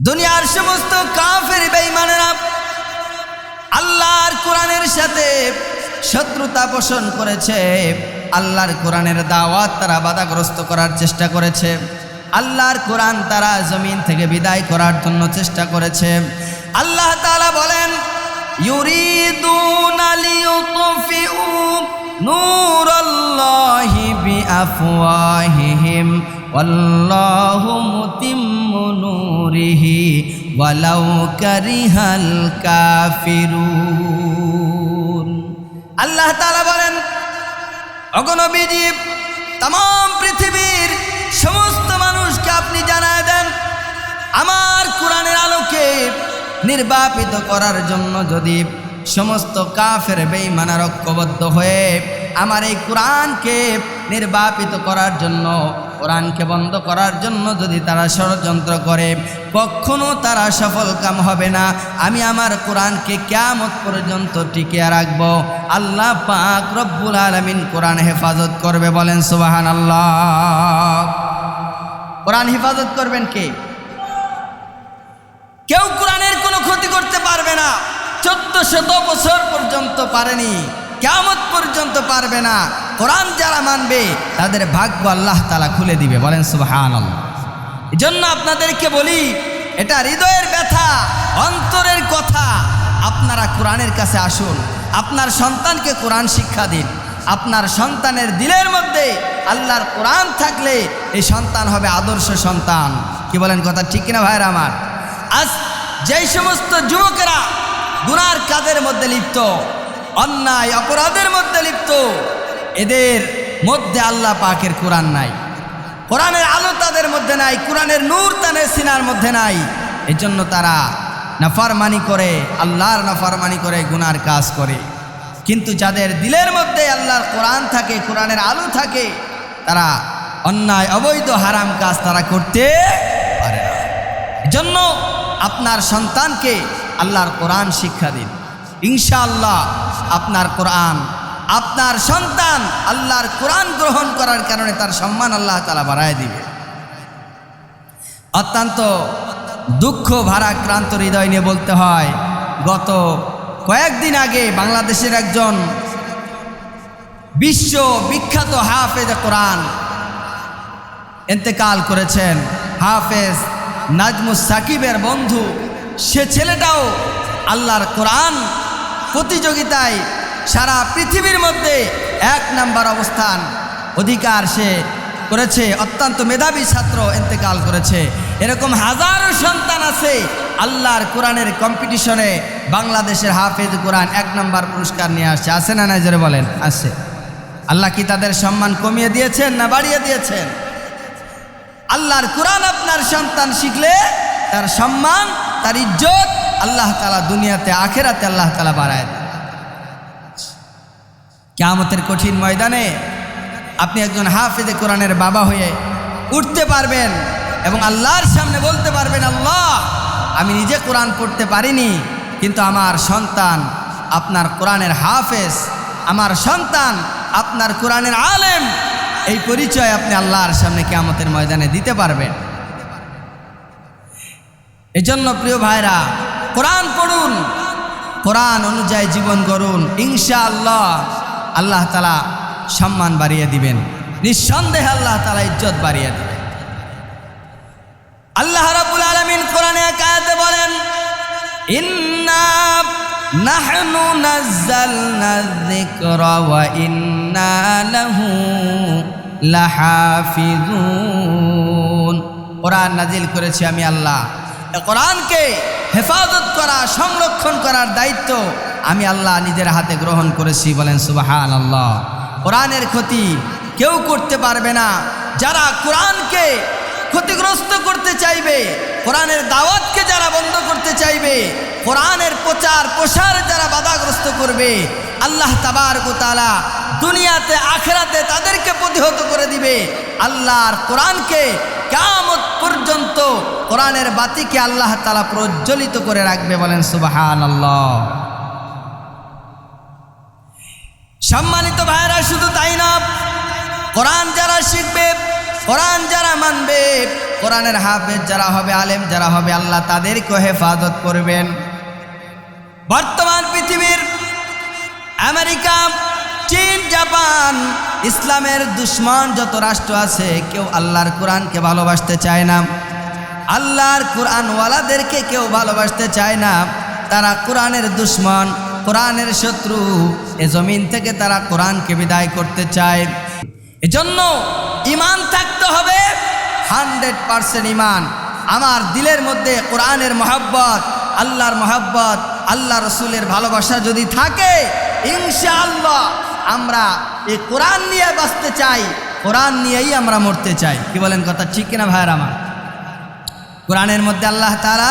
দুনিয়ার সমস্ত কাফের বেঈমানেরা আল্লাহর কোরআনের সাথে শত্রুতা পোষণ করেছে। আল্লাহর কোরআনের দাওয়াত তারা বাধাগ্রস্ত করার চেষ্টা করেছে। আল্লাহর কোরআন তারা জমিন থেকে বিদায় করার জন্য চেষ্টা করেছে। আল্লাহ তাআলা বলেন, ইউরিদুনা বিআফওয়াহিহিম। ওয়াল্লাহু মুতিম্মু নূরিহি ওয়ালাউ কারিহাল কাফিরুন আল্লাহ তাআলা বলেন অগণবীজি তাম পৃথিবীর সমস্ত মানুষকে আপনি জানায় দেন, আমার কোরআনের আলোকে নির্বাপিত করার জন্য যদি সমস্ত কাফের বেইমানার ঐক্যবদ্ধ হয়ে আমার এই কোরআনকে নির্বাপিত করার জন্য কোরআনকে বন্ধ করার জন্য যদি তারা ষড়যন্ত্র করে, কখনো তারা সফল কাম হবে না। আমি আমার কোরআনকে কেয়ামত পর্যন্ত টিকিয়ে রাখব। আল্লাহ পাক রব্বুল আলমিন কোরআন হেফাজত করবে বলেন সুবাহান আল্লাহ কোরআন হেফাজত করবেন কে? কেউ কোরআনের কোনো ক্ষতি করতে পারবে না। চোদ্দ শত বছর পর্যন্ত পারেনি কেমত পর্যন্ত পারবে না। কোরআন যারা মানবে, তাদের ভাগ্য আল্লাহ তালা খুলে দিবে। বলেন সুবাহান এই জন্য আপনাদেরকে বলি, এটা হৃদয়ের ব্যথা, অন্তরের কথা। আপনারা কোরআনের কাছে আসুন, আপনার সন্তানকে কোরআন শিক্ষা দিন। আপনার সন্তানের দিলের মধ্যে আল্লাহর কোরআন থাকলে এই সন্তান হবে আদর্শ সন্তান। কি বলেন কথা ঠিক কিনা ভাইরা আমার? আজ যেই সমস্ত যুবকেরা গুনার কাজের মধ্যে লিপ্ত, অন্যায়, অপরাধের মধ্যে লিপ্ত এদের মধ্যে আল্লাহ পাকের কোরআন নাই। কোরআনের আলো তাদের মধ্যে নাই, কোরআনের নূর তাদের সিনার মধ্যে নাই। এজন্য তারা নাফারমানি করে, আল্লাহর নাফারমানি করে গুনার কাজ করে। কিন্তু যাদের দিলের মধ্যে আল্লাহর কোরআন থাকে, কোরআনের আলো থাকে, তারা অন্যায়, অবৈধ, হারাম কাজ তারা করতে পারে না। এজন্য আপনার সন্তানকে আল্লাহর কোরআন শিক্ষা দিন। ইনশাআল্লাহ আপনার কোরআন আপনার সন্তান আল্লাহর কোরআন গ্রহণ করার কারণে তার সম্মান আল্লাহ তালা বাড়ায় দিবে। অত্যন্ত দুঃখ ভারাক্রান্ত হৃদয় নিয়ে বলতে হয়, গত কয়েকদিন আগে বাংলাদেশের একজন বিশ্ব বিখ্যাত হাফেজ কোরআন এতেকাল করেছেন। হাফেজ নাজমুস সাকিবের বন্ধু, সে ছেলেটাও আল্লাহর কোরআন প্রতিযোগিতায় সারা পৃথিবীর মধ্যে এক নাম্বার অবস্থান অধিকার সে করেছে, অত্যন্ত মেধাবী ছাত্র এতেকাল করেছে। এরকম হাজারো সন্তান আছে আল্লাহর কোরআনের কম্পিটিশনে বাংলাদেশের হাফেজ কোরআন এক নম্বর পুরস্কার নিয়ে আসছে। আসে না নাই? জোরে বলেন আসছে আল্লাহ কি তাদের সম্মান কমিয়ে দিয়েছেন না বাড়িয়ে দিয়েছেন? আল্লাহর কোরআন আপনার সন্তান শিখলে তার সম্মান, তার ইজ্জত আল্লাহ তালা দুনিয়াতে, আখেরাতে আল্লাহ তালা বাড়ায় কেয়ামতের কঠিন ময়দানে আপনি একজন হাফেজে কোরআনের বাবা হয়ে উঠতে পারবেন এবং আল্লাহর সামনে বলতে পারবেন, আল্লাহ, আমি নিজে কোরআন পড়তে পারিনি, কিন্তু আমার সন্তান আপনার কোরআনের হাফেজ, আমার সন্তান আপনার কোরআনের আলেম। এই পরিচয় আপনি আল্লাহর সামনে কেয়ামতের ময়দানে দিতে পারবেন। এজন্য প্রিয় ভাইরা, কোরআন পড়ুন, কোরআন অনুযায়ী জীবন গড়ুন ইনশা আল্লাহ তালা সম্মান বাড়িয়ে দিবেন। নিঃসন্দেহে আল্লাহ তালা ইজ্জত বাড়িয়ে দিবেন। আল্লাহ রাবুল আলমিন কোরআনে একাতে বলেন, ইন্না নাজিল করেছি আমি আল্লাহ। কোরআনকে হেফাজত করা, সংরক্ষণ করার দায়িত্ব আমি আল্লাহ নিজের হাতে গ্রহণ করেছি বলেন সুবাহান আল্লাহ কোরআনের ক্ষতি কেউ করতে পারবে না। যারা কোরআনকে ক্ষতিগ্রস্ত করতে চাইবে, কোরআনের দাওয়াতকে যারা বন্ধ করতে চাইবে, কোরআনের প্রচার প্রসার যারা বাধাগ্রস্ত করবে, আল্লাহ তাবার তালা দুনিয়াতে, আখেরাতে তাদেরকে প্রতিহত করে দিবে। আল্লাহর কোরআনকে কামত পর্যন্ত কোরআনের বাতিকে আল্লাহ তালা প্রজ্বলিত করে রাখবে বলেন সুবাহান আল্লাহ সম্মানিত ভাইরা শুধু তাই না, কোরআন যারা শিখবে, কোরআন যারা মানবে, কোরআনের হাফেজ যারা হবে, আলেম যারা হবে, আল্লাহ তাদেরকে হেফাজত করবেন। বর্তমান পৃথিবীর আমেরিকা, চীন, জাপান, ইসলামের দুশ্মন যত রাষ্ট্র আছে, কেউ আল্লাহর কোরআনকে ভালোবাসতে চায় না। আল্লাহর কোরআনওয়ালাদেরকে কেউ ভালোবাসতে চায় না। তারা কোরআনের দুশ্মন। কোরআনের শত্রু, এ জমিন থেকে তারা কোরআনকে বিদায় করতে চায়। এজন্য ইমান থাকতে হবে, হান্ড্রেড পারসেন্ট ইমান আমার দিলের মধ্যে কোরআনের মহাব্বত, আল্লাহর মহাব্বত, আল্লাহ রসুলের ভালোবাসা যদি থাকে, ইনশাআল্লাহ আমরা এই কোরআন নিয়ে বাঁচতে চাই, কোরআন নিয়েই আমরা মরতে চাই। কি বলেন কথা ঠিক কিনা ভাইয়ের আমার? কোরআনের মধ্যে আল্লাহ তারা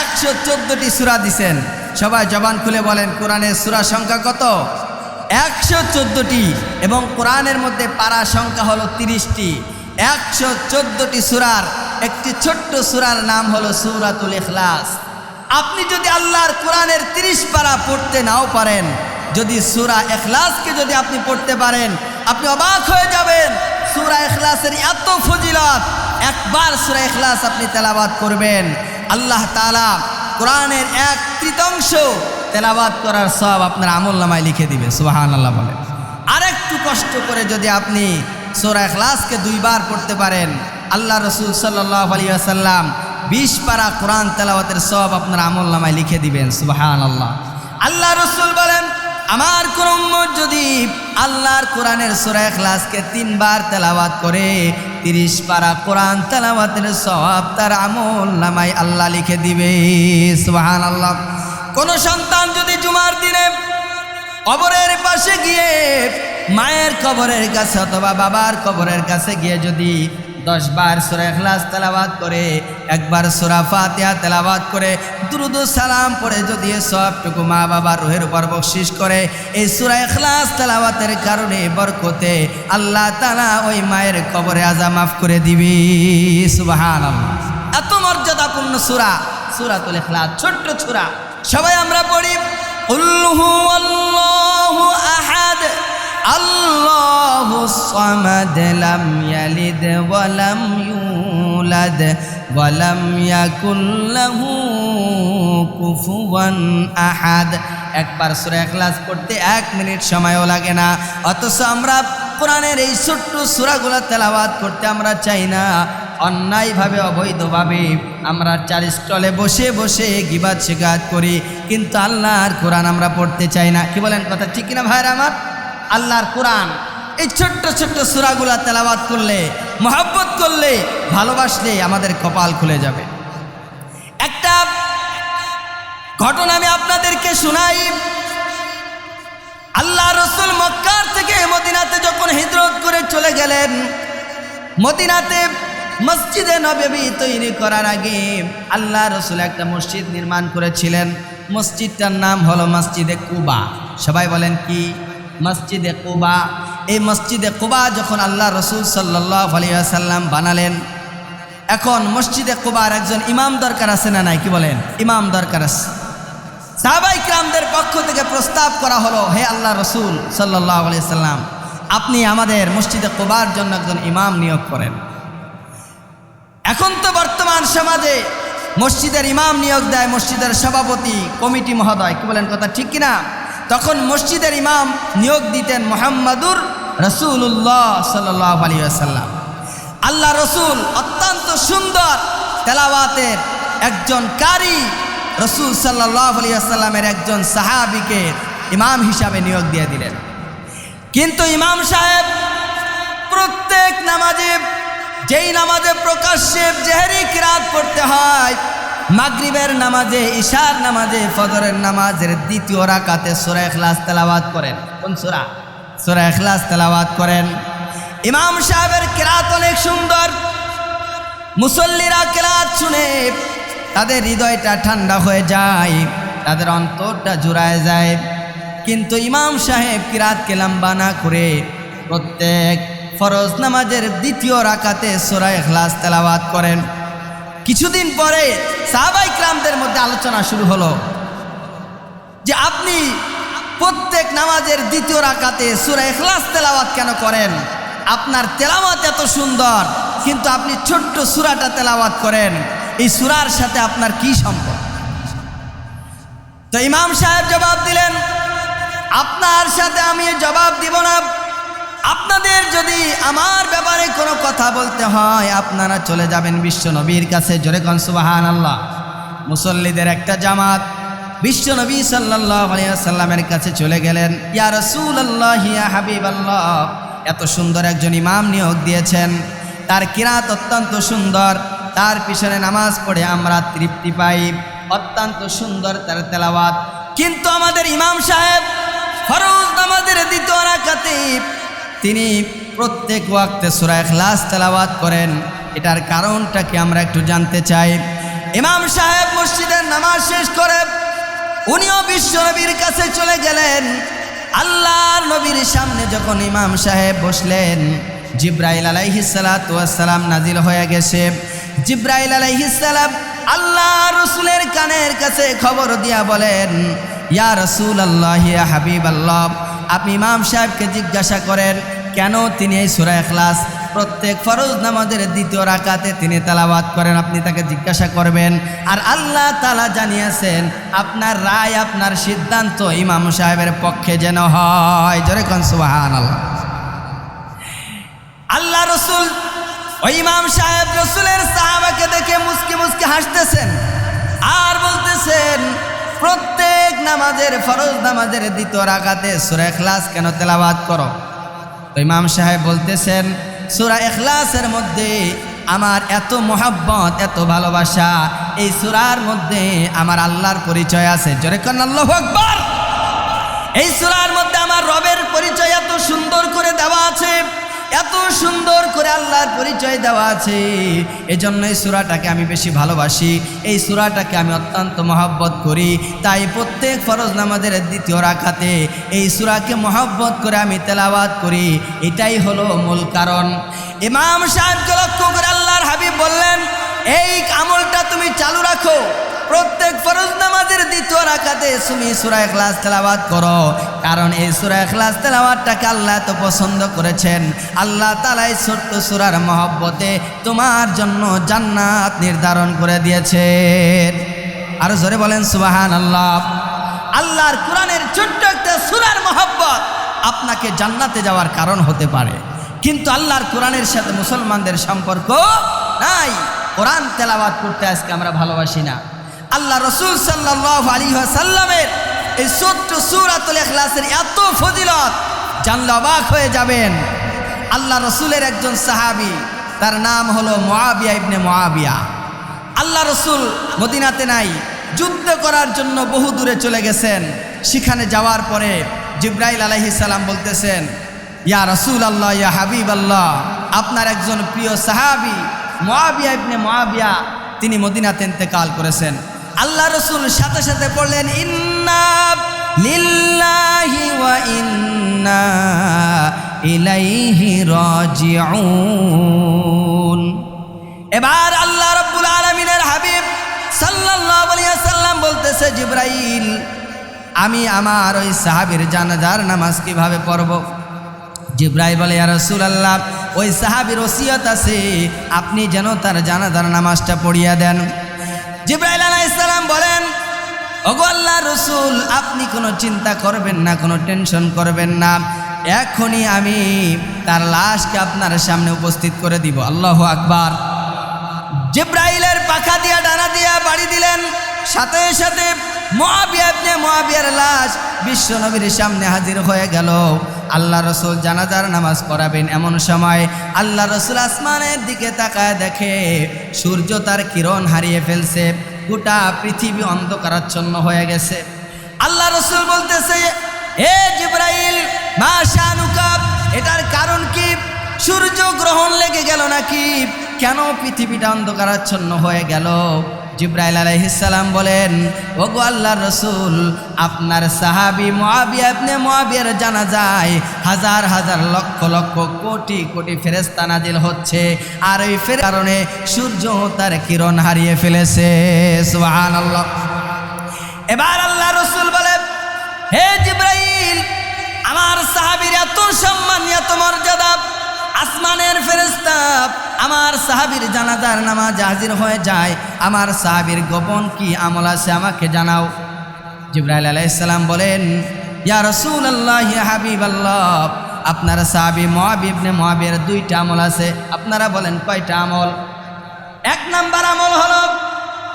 একশো চোদ্দোটি সুরা দিছেন। সবাই জবান খুলে বলেন, কোরআনের সুরা সংখ্যা কত? একশো চোদ্দোটি। এবং কোরআনের মধ্যে পারা সংখ্যা হলো তিরিশটি। একশো চোদ্দোটি সুরার, একটি ছোট্ট সুরার নাম হলো সুরাতুল ইখলাস। আপনি যদি আল্লাহর কোরআনের তিরিশ পারা পড়তে নাও পারেন, যদি সুরা এখলাসকে যদি আপনি পড়তে পারেন, আপনি অবাক হয়ে যাবেন, সুরা এখলাসের এত ফজিলত। একবার সুরা এখলাস আপনি তেলাবাদ করবেন। আল্লাহ তালা কোরআনের এক তৃতীয়াংশ তেলাবাদ করার সব আপনার আমল নামায় লিখে দিবে সুবাহান আল্লাহ বলেন আরেকটু কষ্ট করে যদি আপনি সোরা এখলাসকে দুইবার পড়তে পারেন, আল্লাহ রসুল সাল্লাহ আলী আসাল্লাম বিশ পারা কোরআন তেলাওয়াতের সব আপনার আমল নামায় লিখে দিবেন সুবাহান আল্লাহ আল্লাহ রসুল বলেন আমার কোন যদি আল্লাহর কোরআনের সোরা এখলাসকে তিনবার তেলাওয়াত করে, তিরিশ পারা কোরআন তেলাওয়াতের সব তার আমল নামাই আল্লাহ লিখে দিবে। সুবাহান আল্লাহ কোন সন্তান যদি জুমার দিনে কবরের পাশে গিয়ে মায়ের কবরের কাছে অথবা বাবার কবরের কাছে গিয়ে যদি দশ বার সুরা এখলাস তেলাবাদ করে, একবার সুরা ফাতিয়া তেলাবাদ করে দ্রুত সালাম পরে যদি সবটুকু মা বাবার রোহের উপর বকশিস করে, এই সুরা এখলাস তেলাবাতের কারণে, বরকতে আল্লাহ তালা ওই মায়ের কবরে আজা মাফ করে দিবি। সুবাহান এত মর্যাদাপূর্ণ সুরা সুরা তুল ছোট্ট সুরা। সবাই আমরা পড়ি উল্লুহু আল্লাহ আহা الله الصمد لم يلد ولم يولد ولم يكن له কুফুয়ান আহাদ একবার সূরা ইখলাস পড়তে এক মিনিট সময়ও লাগে না অথচ আমরা কোরআনের এই ছোট্ট সূরাগুলো তেলাওয়াত করতে আমরা চাই না অন্যায়ভাবে অবৈধভাবে আমরা চার স্টলে বসে বসে গিবাদ শিকাত করি কিন্তু আল্লাহর কোরআন আমরা পড়তে চাই না কি বলেন কথা ঠিক কিনা ভাইয়ের আমার আল্লাহর কোরআন। এই ছোট্ট ছোট্ট সুরাগুলা তেলাবাদ করলে, মহাব্বত করলে, ভালোবাসলে আমাদের কপাল খুলে যাবে। একটা ঘটনা আমি আপনাদেরকে শোনাই। আল্লাহ রসুল মক্কার থেকে মদিনাতে যখন হিজরত করে চলে গেলেন, মদিনাতে মসজিদে নবী তৈরি করার আগে আল্লাহ রসুল একটা মসজিদ নির্মাণ করেছিলেন। মসজিদটার নাম হলো মসজিদে কুবা। সবাই বলেন কি? মসজিদে কুবা। এই মসজিদে কুবা যখন আল্লাহ রসুল সাল্লাহ আলিয়াল্লাম বানালেন, এখন মসজিদে কুবার একজন ইমাম দরকার আছে না নাই? কি বলেন? ইমাম দরকার আছে। সাহাবাই ক্রামদের পক্ষ থেকে প্রস্তাব করা হলো, হে আল্লাহ রসুল সাল্লাহ আলিয়াল্লাম আপনি আমাদের মসজিদে কুবার জন্য একজন ইমাম নিয়োগ করেন। এখন তো বর্তমান সমাজে মসজিদের ইমাম নিয়োগ দেয় মসজিদের সভাপতি, কমিটি মহোদয়। কি বলেন কথা ঠিক কিনা? তখন মসজিদের ইমাম নিয়োগ দিতেন মোহাম্মদুর রসুল্লাহ সাল্লাহ আলী আসাল্লাম আল্লাহ রসুল অত্যন্ত সুন্দর তেলাওয়াতের একজন কারি রসুল সাল্লাহ আলী আসাল্লামের একজন সাহাবিকে ইমাম হিসাবে নিয়োগ দিয়ে দিলেন। কিন্তু ইমাম সাহেব প্রত্যেক নামাজে, যেই নামাজে প্রকাশ্যে জেহেরি কিরাত পড়তে হয় মাগরিবের নামাজে, ঈশার নামাজে, ফজরের নামাজের দ্বিতীয় রাকাতে সোরা এখলাস তেলাওয়াত করেন। কোন সোরা? সোরা এখলাস তেলাওয়াত করেন। ইমাম সাহেবের কেরাত অনেক সুন্দর। মুসল্লিরা কেরাত শুনে তাদের হৃদয়টা ঠান্ডা হয়ে যায়, তাদের অন্তরটা জুড়ায় যায়। কিন্তু ইমাম সাহেব কিরাতকে লম্বা না করে প্রত্যেক ফরজ নামাজের দ্বিতীয় রাকাতে সোরা এখলাস তেলাওয়াত করেন। কিছুদিন পরে সাহাবাই ক্রামদের মধ্যে আলোচনা শুরু হলো যে আপনি প্রত্যেক নামাজের দ্বিতীয় রাকাতে সুরা এখলাস তেলাওয়াত কেন করেন? আপনার তেলাওয়াত এত সুন্দর, কিন্তু আপনি ছোট্ট সুরাটা তেলাওয়াত করেন, এই সুরার সাথে আপনার কি সম্পর্ক? তো ইমাম সাহেব জবাব দিলেন, আপনার সাথে আমি জবাব দিব না। আপনাদের যদি আমার ব্যাপারে কোনো কথা বলতে হয়, আপনারা চলে যাবেন বিশ্ব নবীর কাছে। জোরে কন সুবাহান আল্লাহ মুসল্লিদের একটা জামাত। বিশ্ব নবী সাল্লাহ সাল্লামের কাছে চলে গেলেন। ইয়া রসুল আল্লাহ ইয়া হাবিব আল্লাহ এত সুন্দর একজন ইমাম নিয়োগ দিয়েছেন। তার কিরাত অত্যন্ত সুন্দর। তার পিছনে নামাজ পড়ে আমরা তৃপ্তি পাই। অত্যন্ত সুন্দর তার তেলাওয়াত। কিন্তু আমাদের ইমাম সাহেব ফরজ নামাজের দ্বিতীয় রাকাতে তিনি প্রত্যেক ওয়াক্তে সূরা ইখলাস তেলাওয়াত করেন। এটার কারণটা কি আমরা একটু জানতে চাই। ইমাম সাহেব মসজিদের নামাজ শেষ করে উনিও বিশ্ব নবীর কাছে চলে গেলেন। আল্লাহর নবীর সামনে যখন ইমাম সাহেব বসলেন, জিব্রাইল আলাইহিসালাম নাজিল হয়ে গেছে। জিব্রাইল আলাইহিসালাম আল্লাহ রসুলের কানের কাছে খবর দিয়া বলেন, ইয়া রসুল আল্লাহ হাবিব আল্লাহ আপনি ইমাম সাহেবকে জিজ্ঞাসা করেন, কেন তিনি এই সুরা এখলাস প্রত্যেক ফরজ নামাজের দ্বিতীয় রাকাতে তিনি তালাবাদ করেন, আপনি তাকে জিজ্ঞাসা করবেন। আর আল্লাহ তালা জানিয়েছেন, আপনার রায়, আপনার সিদ্ধান্ত ইমাম সাহেবের পক্ষে যেন হয়। জোরে কন সুবাহান আল্লাহ আল্লাহ রসুল ওই ইমাম সাহেব রসুলের সাহাবাকে দেখে মুসকে মুসকে হাসতেছেন। আর বলতেছেন, প্রত্যেক নামাজের, ফরজ নামাজের দ্বিতীয় রাগাতে সুরা এখলাস কেন তেলাবাদ করো? তো ইমাম সাহেব বলতেছেন, সুরা এখলাসের মধ্যে আমার এত মোহাব্বত, এত ভালোবাসা, এই সুরার মধ্যে আমার আল্লাহর পরিচয় আছে। জোরে আল্লাহ আকবার। এই সুরার মধ্যে আমার রবের পরিচয় এত সুন্দর করে দেওয়া আছে। এত সুন্দর করে আল্লাহর পরিচয় দেওয়া আছে। এজন্য এই সুরাটাকে আমি বেশি ভালোবাসি। এই সুরাটাকে আমি অত্যন্ত মহাব্বত করি। তাই প্রত্যেক ফরজ নামাজের দ্বিতীয় রাখাতে এই সুরাকে মহাব্বত করে আমি তেলাওয়াত করি। এটাই হলো মূল কারণ। ইমাম সাহেবকে লক্ষ্য করে আল্লাহর হাবিব বললেন, এই আমলটা তুমি চালু রাখো। প্রত্যেক ফরজ নামাজের দ্বিতীয় রাকাতে তুমি সূরা এখলাস তেলাওয়াত করো। কারণ এই সূরা এখলাস তেলাওয়াতটাকে আল্লাহ তো পছন্দ করেছেন। আল্লাহ তাআলা এই ছোট্ট সুরার মহব্বতে তোমার জন্য জান্নাত নির্ধারণ করে দিয়েছেন। আরও জোরে বলেন সুবাহান আল্লাহ আল্লাহর কোরআনের ছোট্ট একটা সুরার মহব্বত আপনাকে জান্নাতে যাওয়ার কারণ হতে পারে। কিন্তু আল্লাহর কোরআনের সাথে মুসলমানদের সম্পর্ক নাই। কোরআন তেলাবাদ করতে আজকে আমরা ভালোবাসি না। আল্লাহ রসুল সাল্লাহ আলী সাল্লামের এই ছোট্ট সুরাতুল এখলাসের এত ফজিলত জানলে অবাক হয়ে যাবেন। আল্লাহ রসুলের একজন সাহাবি, তার নাম হলো মোয়াবিয়া ইবনে মোয়াবিয়া আল্লাহ রসুল মদিনাতে নাই, যুদ্ধ করার জন্য বহু দূরে চলে গেছেন। সেখানে যাওয়ার পরে জিব্রাইল আলাইহিস সালাম বলতেছেন, ইয়া রসুল আল্লাহ ইয়া হাবিব আল্লাহ আপনার একজন প্রিয় সাহাবি মোয়াবিয়া ইবনে মোয়াবিয়া তিনি মদিনাতে ইন্তেকাল করেছেন। আল্লাহ রসুল সাথে সাথে পড়লেন, ইন্না ইন্না ইলাইহি এবার আল্লাহ রব্বুল আলমিনের হাবিব সাল্লাল্লাহু সাল্লাম বলতেছে, জিব্রাইল, আমি আমার ওই সাহাবীর জানাজার নামাজ কীভাবে পড়ব? জিব্রাইল বলে, ইয়া রাসূলুল্লাহ, ওই সাহাবীর ওসিয়ত আছে, আপনি যেন তার জানাজার নামাজটা পড়িয়া দেন। জিব্রাইল আলাইহিস সালাম বলেন, ওগো রসুল, আপনি কোনো চিন্তা করবেন না, কোনো টেনশন করবেন না। এখনই আমি তার লাশকে আপনার সামনে উপস্থিত করে দিব। আল্লাহ আকবার। জিব্রাইলের পাখা দিয়া, ডানা দিয়া বাড়ি দিলেন। সাথে সাথে মহাবিয়া ইবনে মহাবিয়ার লাশ বিশ্ব নবীর সামনে হাজির হয়ে গেল। আল্লাহ রসুল জানাজার নামাজ পড়াবেন এমন সময় আল্লাহ রসুল আসমানের দিকে তাকায় দেখে সূর্য তার কিরণ হারিয়ে ফেলছে, গোটা পৃথিবী অন্ধকারাচ্ছন্ন হয়ে গেছে। আল্লাহ রসুল বলতেছে হে জিব্রাইল, মা শানুকাব এটার কারণ কি? সূর্য গ্রহণ লেগে গেল নাকি? কেন পৃথিবীটা অন্ধকারাচ্ছন্ন হয়ে গেল? জিব্রাইল আলাইহিসালাম বলেন, ওগো আল্লাহ রসুল, আপনার সাহাবি মহাবিয়া আপনি মহাবিয়ার জানা যায় হাজার হাজার লক্ষ লক্ষ কোটি কোটি ফেরেস্তা নাজিল হচ্ছে। আর ওই ফের কারণে সূর্য তার কিরণ হারিয়ে ফেলেছে। সুহান আল্লাহ এবার আল্লাহ রসুল বলে হে জিব্রাইল, আমার সাহাবির এত সম্মান, এত মর্যাদা, আসমানের ফেরেস্তা আমার সাহাবীর জানাজার নামাজ হাজির হয়ে যায়। আমার সাহাবীর গোপন কি আমল আছে আমাকে জানাও। জিব্রাইল আলাইসাল্লাম বলেন, ইয়া রসুল আল্লাহ হাবিব আল্লাহ আপনার সাহাবি মহাবিবনে মহাবীর দুইটা আমল আছে। আপনারা বলেন কয়টা আমল? এক নাম্বার আমল হলো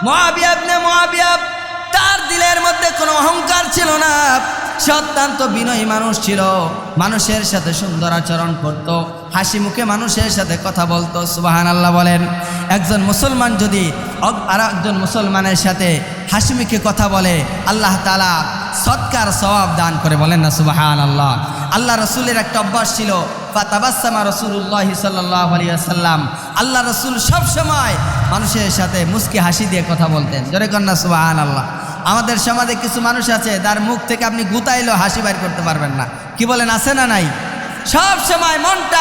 মহাবিয়াবনে মহাবিয়াব তার দিলের মধ্যে কোনো অহংকার ছিল না। সে অত্যন্ত বিনয়ী মানুষ ছিল। মানুষের সাথে সুন্দর আচরণ করত। হাসি মুখে মানুষের সাথে কথা বলতো সুবাহান আল্লাহ বলেন। একজন মুসলমান যদি আর একজন মুসলমানের সাথে হাসি মুখে কথা বলে, আল্লাহ তালা সৎকার সওয়াব দান করে বলেন না সুবাহান আল্লাহ আল্লাহ রসুলের একটা অভ্যাস ছিল বা ফাতাবাসামা রসুল্লাহ সাল্লাহ আল্লাহ রসুল সবসময় মানুষের সাথে মুস্কি হাসি দিয়ে কথা বলতেন। জোরে কন্যা সুবাহান আল্লাহ আমাদের সমাজে কিছু মানুষ আছে তার মুখ থেকে আপনি গুতাইলেও হাসি বাইর করতে পারবেন না। কি বলেন, আছে না নাই? সব সময় মনটা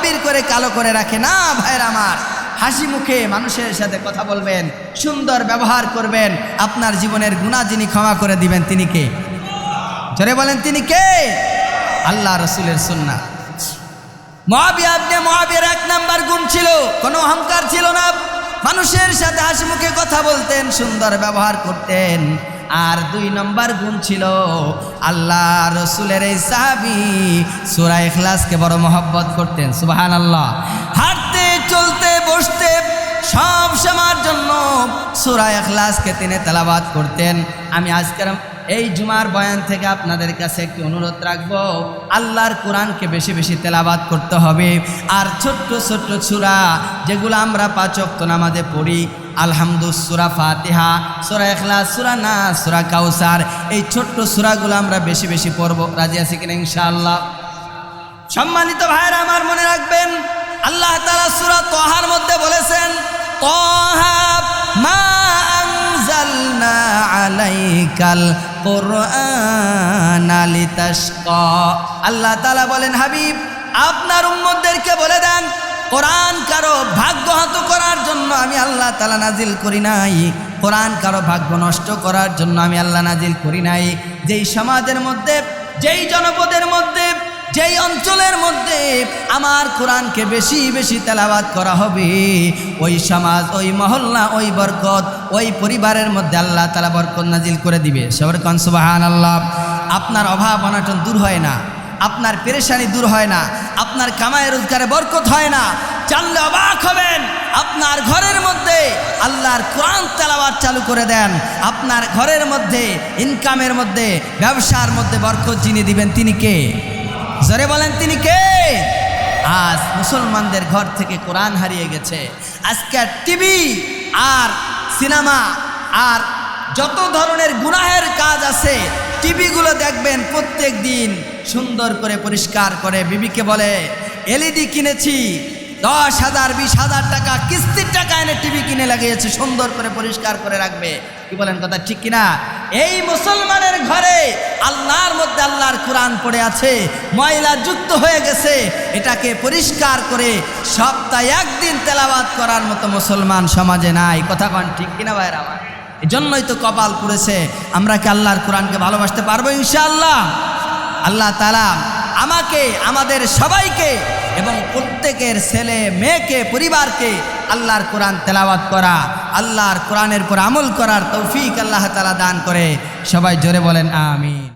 গম্ভীর করে কালো করে রাখে। না, ভাইয়ের আমার, হাসি মুখে মানুষের সাথে কথা বলবেন, সুন্দর ব্যবহার করবেন, আপনার জীবনের গুণা যিনি ক্ষমা করে দিবেন, তিনি কে? জোরে বলেন, তিনি কে? আল্লাহ রসুলের সুন্না মহাবিয়া আপনি মহাবিয়ার এক নাম্বার গুণ ছিল, কোনো অহংকার ছিল না। মানুষের সাথে হাসি মুখে কথা বলতেন, সুন্দর ব্যবহার করতেন। আর দুই নম্বর গুণ ছিল আল্লাহ রসুলের এই সাহাবি সুরা এখলাসকে বড় মহব্বত করতেন সুবাহান আল্লাহ হাঁটতে, চলতে, বসতে সব সময়ের জন্য সুরা এখলাসকে তিনি তেলাবাদ করতেন। আমি আজকের এই জুমার বয়ান থেকে আপনাদের কাছে একটি অনুরোধ রাখব, আল্লাহর কোরআনকে বেশি বেশি তেলাবাদ করতে হবে। আর ছোট্ট ছোট্ট সুরা যেগুলো আমরা পাচক্ত নামাজে পড়ি আলহামদু সুরা ফাতিহা, সুরা এখলা সুরা না সুরা কাউসার, এই ছোট্ট সুরাগুলো আমরা বেশি বেশি পড়ব। রাজি আছি কিনা ইনশাআল্লাহ? সম্মানিত ভাইয়েরা আমার মনে রাখবেন, আল্লাহ তালা সুরা তোহার মধ্যে বলেছেন, তোহা মা আলাইকাল কোরআন আল্লাহ তালা বলেন, হাবিব, আপনার উম্মদেরকে বলে দেন, কোরআন কারও ভাগ্যহত করার জন্য আমি আল্লাহ তালা নাজিল করি নাই। কোরআন কারও ভাগ্য নষ্ট করার জন্য আমি আল্লাহ নাজিল করি নাই। যেই সমাজের মধ্যে, যেই জনপদের মধ্যে যেই অঞ্চলের মধ্যে আমার কোরআনকে বেশি বেশি তেলাবাদ করা হবে, ওই সমাজ, ওই মহল্লা, ওই বরকত, ওই পরিবারের মধ্যে আল্লাহ তালা বরকত নাজিল করে দিবে। সবার কনসবাহান আল্লাহ আপনার অভাব অনাটন দূর হয় না, আপনার পেরেশানি দূর হয় না, আপনার কামায় রোজগারে বরকত হয় না। জানলে অবাক হবেন, আপনার ঘরের মধ্যে আল্লাহর কোরআন তেলাওয়াত চালু করে দেন। আপনার ঘরের মধ্যে ইনকামের মধ্যে, ব্যবসার মধ্যে বরকত যিনি দিবেন তিনি কে? জোরে বলেন, তিনি কে? আজ মুসলমানদের ঘর থেকে কোরআন হারিয়ে গেছে। আজকে টিভি, আর সিনেমা, আর যত ধরনের গুনাহের কাজ আছে, টিভিগুলো দেখবেন প্রত্যেক দিন সুন্দর করে পরিষ্কার করে। বিবিকে বলে, এলইডি কিনেছি, দশ হাজার, বিশ হাজার টাকা, কিস্তির টাকা এনে টিভি কিনে লাগিয়েছে, সুন্দর করে পরিষ্কার করে রাখবে। কি বলেন, কথা ঠিক কিনা? এই মুসলমানের ঘরে আল্লাহর মধ্যে আল্লাহর কোরআন পড়ে আছে। ময়লা যুক্ত হয়ে গেছে। এটাকে পরিষ্কার করে সপ্তাহে একদিন তেলাবাদ করার মতো মুসলমান সমাজে নাই। কথা কন, ঠিক কিনা ভাইরা আমার? এজন্যই তো কপাল পুড়েছে। আমরা কি আল্লাহর কোরআনকে ভালোবাসতে পারব ইনশাআল্লাহ? আল্লাহ তালা আমাকে, আমাদের সবাইকে এবং প্রত্যেকের ছেলে, মেয়েকে, পরিবারকে আল্লাহর কোরআন তেলাওয়াত করা, আল্লাহর কোরআনের পর আমল করার তৌফিক আল্লাহ তালা দান করে। সবাই জোরে বলেন, আমিন।